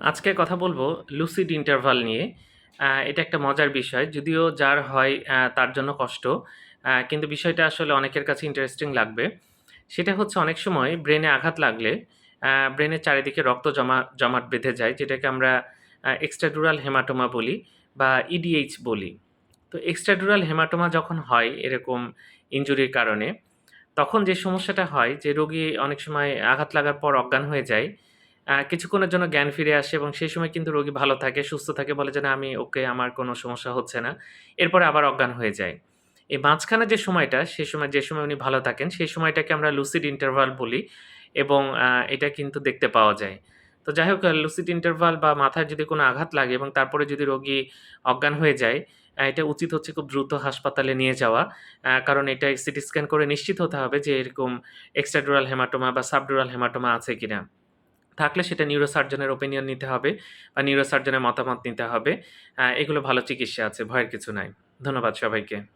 আজকে কথা বলব লুসিড ইন্টারভাল নিয়ে। এটা একটা মজার বিষয়। যদিও যার হয় তার জন্য কষ্ট। কিন্তু বিষয়টা আসলে অনেকের কাছে ইন্টারেস্টিং লাগবে। সেটা হচ্ছে অনেক সময় ব্রেনে আঘাত লাগলে ব্রেনের চারিদিকে রক্ত জমা জমাট বেঁধে যায় যেটাকে আমরা এক্সট্রাডুরাল হেমাটোমা বলি বা ইডিএইচ বলি। তো এক্সট্রাডুরাল হেমাটোমা যখন হয় এরকম ইনজুরির কারণে, তখন যে সমস্যাটা হয় যে রোগী অনেক সময় আঘাত লাগার পর অজ্ঞান হয়ে যায়। কিছুক্ষণের জন্য জ্ঞান ফিরে আসে এবং সেই সময় কিন্তু রোগী ভালো থাকে, সুস্থ থাকে বলে যে, "না আমি ওকে, আমার কোনো সমস্যা হচ্ছে না।" এরপরে আবার অজ্ঞান হয়ে যায়। এই মাঝখানে যে সময়টা, সে সময় যে সময় উনি ভালো থাকেন, সেই সময়টাকে আমরা লুসিড ইন্টারভাল বলি এবং এটা কিন্তু দেখতে পাওয়া যায়। তো যাই হোক লুসিড ইন্টারভাল বা মাথায় যদি কোনো আঘাত লাগে এবং তারপরে যদি রোগী অজ্ঞান হয়ে যায়, এটা উচিত হচ্ছে খুব দ্রুত হাসপাতালে নিয়ে যাওয়া। কারণ এটা সিটি স্ক্যান করে নিশ্চিত হতে হবে যে এরকম এক্সট্রাডুরাল হেমাটোমা বা সাবডুরাল হেমাটোমা আছে কিনা। থাকলে সেটা নিউরোসার্জনের ওপিনিয়ন নিতে হবে বা নিউরোসার্জনের মতামত নিতে হবে। এগুলো ভালো চিকিৎসা আছে, ভয়ের কিছু নাই। ধন্যবাদ সবাইকে।